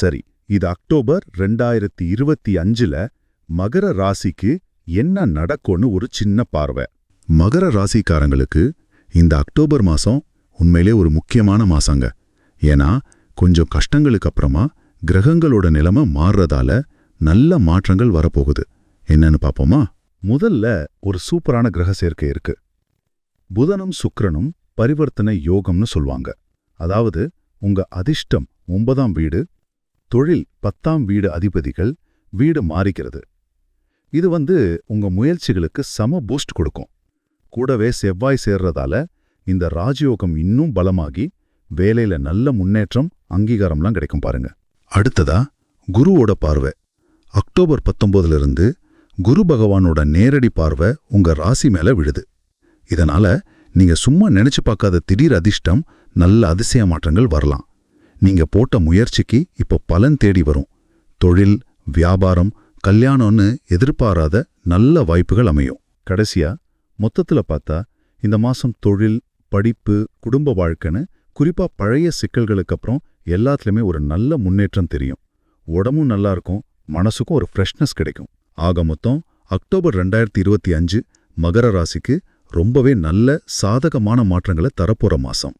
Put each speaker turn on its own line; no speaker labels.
சரி இது அக்டோபர் ரெண்டாயிரத்தி இருபத்தி அஞ்சுல மகர ராசிக்கு என்ன நடக்கும்னு ஒரு சின்ன பார்வை. மகர ராசிக்காரங்களுக்கு இந்த அக்டோபர் மாசம் உண்மையிலே ஒரு முக்கியமான மாசங்க. ஏன்னா கொஞ்சம் கஷ்டங்களுக்கு அப்புறமா கிரகங்களோட நிலைமை மாறுறதால நல்ல மாற்றங்கள் வரப்போகுது. என்னன்னு பாப்போமா முதல்ல ஒரு சூப்பரான கிரக சேர்க்கை இருக்கு. புதனும் சுக்கரனும் பரிவர்த்தனை யோகம்னு சொல்வாங்க. அதாவது உங்க அதிர்ஷ்டம் ஒன்பதாம் வீடு தொழில் பத்தாம் வீடு அதிபதிகள் வீடு மாறிக்கிறது. இது வந்து உங்க முயற்சிகளுக்கு சம பூஸ்ட் கொடுக்கும். கூடவே செவ்வாய் சேர்றதால இந்த ராஜயோகம் இன்னும் பலமாகி வேலையில நல்ல முன்னேற்றம் அங்கீகாரம்லாம் கிடைக்கும் பாருங்க. அடுத்ததா குருவோட பார்வை. அக்டோபர் 19 இருந்து குரு பகவானோட நேரடி பார்வை உங்க ராசி மேல விழுது. இதனால நீங்க சும்மா நினைச்சு பார்க்காத திடீர் அதிர்ஷ்டம் நல்ல அதிசய மாற்றங்கள் வரலாம். நீங்க போட்ட முயற்சிக்கு இப்போ பலன் தேடி வரும். தொழில் வியாபாரம் கல்யாணம்னு எதிர்பாராத நல்ல வாய்ப்புகள் அமையும். கடைசியா மொத்தத்துல பார்த்தா இந்த மாசம் தொழில் படிப்பு குடும்ப வாழ்க்கைன்னு குறிப்பா பழைய சிக்கல்களுக்கு அப்புறம் எல்லாத்துலயுமே ஒரு நல்ல முன்னேற்றம் தெரியும். உடம்பும் நல்லா இருக்கும் மனசுக்கும் ஒரு ஃப்ரெஷ்னஸ் கிடைக்கும். ஆக மொத்தம் அக்டோபர் ரெண்டாயிரத்தி இருபத்தி அஞ்சு மகர ராசிக்கு ரொம்பவே நல்ல சாதகமான மாற்றங்களை தரப்போற மாசம்.